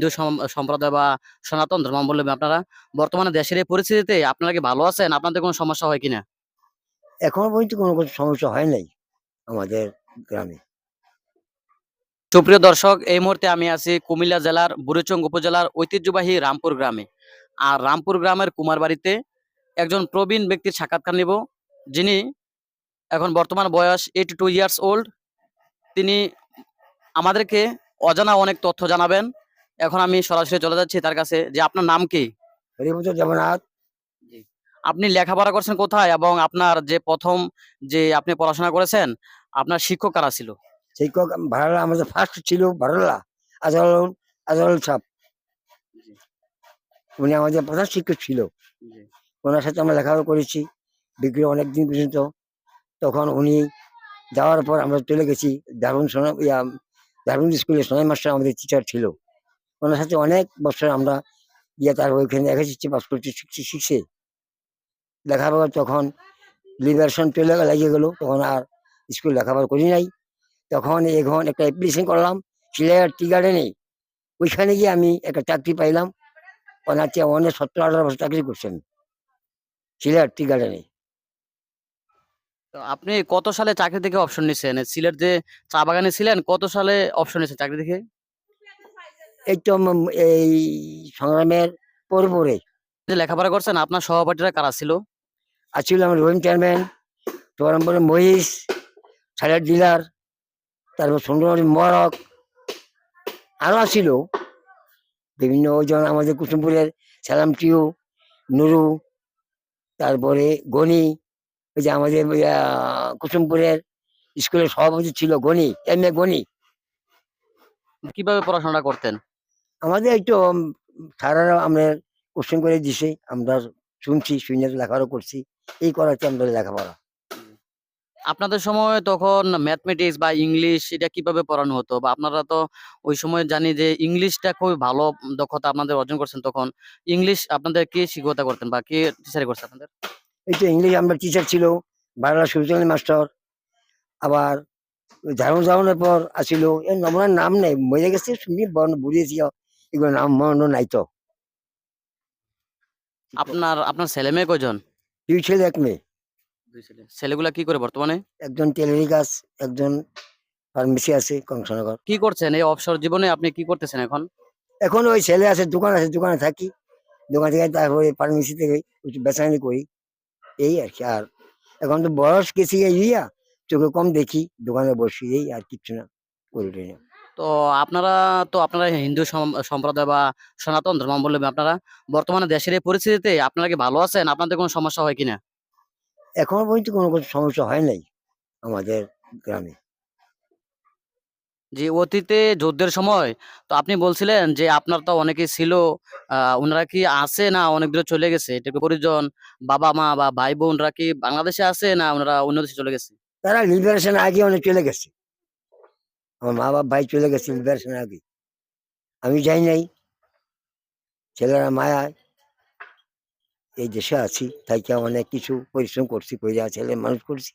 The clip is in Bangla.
হিন্দু সম্প্রদায় বা সনাতন ধর্মাবলম্বী আপনারা বর্তমানে দেশের এই পরিস্থিতিতে আপনারা কি ভালো আছেন? আপনাদের কোনো সমস্যা হয় কিনা? এখনও পর্যন্ত কোনো সমস্যা হয় নাই আমাদের গ্রামে। সুপ্রিয় দর্শক এই মুহূর্তে আমি আছি কুমিল্লা জেলার বুড়িচং উপজেলার ঐতিহ্যবাহী রামপুর গ্রামে। আর রামপুর গ্রামের কুমার বাড়িতে একজন প্রবীণ ব্যক্তির সাক্ষাৎকার নিব যিনি এখন বর্তমান বয়স এইটি টু ইয়ার্স ওল্ড তিনি আমাদেরকে অজানা অনেক তথ্য জানাবেন। এখন আমি সরাসরি চলে যাচ্ছি তার কাছে। যে আপনার নাম কি? জগন্নাথ। আপনি লেখাপড়া করছেন কোথায় এবং আপনার যে প্রথম যে আপনি পড়াশোনা করেছেন আপনার শিক্ষক কারা ছিল? শিক্ষক ভাড়ালা আমাদের ফার্স্ট ছিল ভাড়ালা আজহারুল আজহারুল সাহ উনি আমাদের প্রধান শিক্ষক ছিল। ওনার সাথে আমরা লেখাপড়া করেছি ডিগ্রি অনেক দিন পর্যন্ত। তখন উনি যাওয়ার পর আমরা চলে গেছি দারুণ সোনা ইয়া দারুণ স্কুলে সোনাই মাস্টার আমাদের টিচার ছিল। ওনার সাথে অনেক বছর আমরা গিয়ে তার ওইখানে দেখা যাচ্ছে পাস করছি শিখছি, শিখছে। লেখাপড়া তখন লিবারেশন চলে লাগিয়ে গেলো। তখন আর স্কুল লেখাপড়া করি নাই। তখন এখন একটা অ্যাপ্লিকেশন করলাম, সিলেট টি গার্ডেনে ওইখানে গিয়ে আমি একটা চাকরি পাইলাম। ওনার চেয়ে অনেক সত্তর আঠারো বছর চাকরি করছেন, সিলেট টি গার্ডেনে তো আপনি কত সালে চাকরি থেকে অপশন নিছেন? সিলেট যে চা বাগানে ছিলেন, কত সালে অপশন নিছেন চাকরি থেকে এই তো এই সংগ্রামের পরে পরে লেখাপড়া করছেন আপনার সহপাঠীরা কারা ছিল? আছিল আমার রহিম চেয়ারম্যান তোরম্বরে মহিষ সাইলেট ডিলার তারপর সুন্দরী মরক আরও আছিল বিভিন্ন ওজন আমাদের কুসুমপুরের সালাম টিউ নুরু তারপরে গনি ওই যে আমাদের কুসুমপুরের স্কুলের সভাপতি ছিল গনি এম এ গনি। কীভাবে পড়াশোনা করতেন? আমাদের একটু উম, স্যারেরা আমরা কোশ্চেন করে দিছে আমরা শুনছি শুনে লেখাপড়া করছি এই করাতে আমরা লেখাপড়া। আপনাদের সময় তখন ম্যাথমেটিক্স বা ইংলিশ এটা কীভাবে পড়ানো হতো? বা আপনারা তো ওই সময় জানি যে ইংলিশটা খুবই ভালো দক্ষতা আপনাদের অর্জন করছেন তখন। ইংলিশ আপনাদের কে শিক্ষকতা করতেন বা কে টিচার করছে আপনাদের? এই তো ইংলিশ আমরা টিচার ছিল বাংলা সুরচন্দ্র মাস্টার আবার ঝাড়ু ঝাড়নের পর আসিল এর নমুনার নাম নেই মরে গেছে শুনি বুড়িয়েছি এগুলো নাম নাই তো। আপনার আপনার ছেলে মেয়ে কয়জন? দুই ছেলে এক মেয়ে। দুই ছেলে। ছেলেগুলা কি করে বর্তমানে? একজন টেলারি কাজ একজন ফার্মেসি আছে কংসনগর। কি করছেন? এই অবসর জীবনে আপনি কি করতেছেন এখন? এখন ওই ছেলে আছে দোকান আছে দোকানে থাকি। দোকান থেকে তারপরে ফার্মেসি থেকে বেচানি করি। এই আর কি আর এখন তো বয়স গেছি ইয়া চোখে কম দেখি দোকানে বসি এই আর কিচ্ছু না করি না। তো আপনারা তো আপনারা হিন্দু সম্প্রদায় বা সনাতন ধর্মাবলম্বী আপনারা বর্তমানে দেশের এই পরিস্থিতিতে আপনারা কি ভালো আছেন? আপনাদের কোনো সমস্যা হয় কিনা? এখনও পর্যন্ত কোনো কোনো সমস্যা হয় নাই আমাদের গ্রামে। যে অতীতে যুদ্ধের সময় তো আপনি বলছিলেন যে আপনার তো অনেকে ছিল আহ ওনারা কি আছে না অনেক দূরে চলে গেছে? এটা কি পরিজন বাবা মা বা ভাই বোনরা কি বাংলাদেশে আছে না ওনারা অন্য দেশে চলে গেছে? তারা লিবারেশন আগে অনেক চলে গেছে। আমার মা বাপ ভাই চলে গেছে লিবারেশন আগে। আমি যাই নাই। ছেলেরা মায়ায়। এই দেশে আছি, তাই অনেক কিছু পরিশ্রম করছি, কইরা ছেলে মানুষ করছি।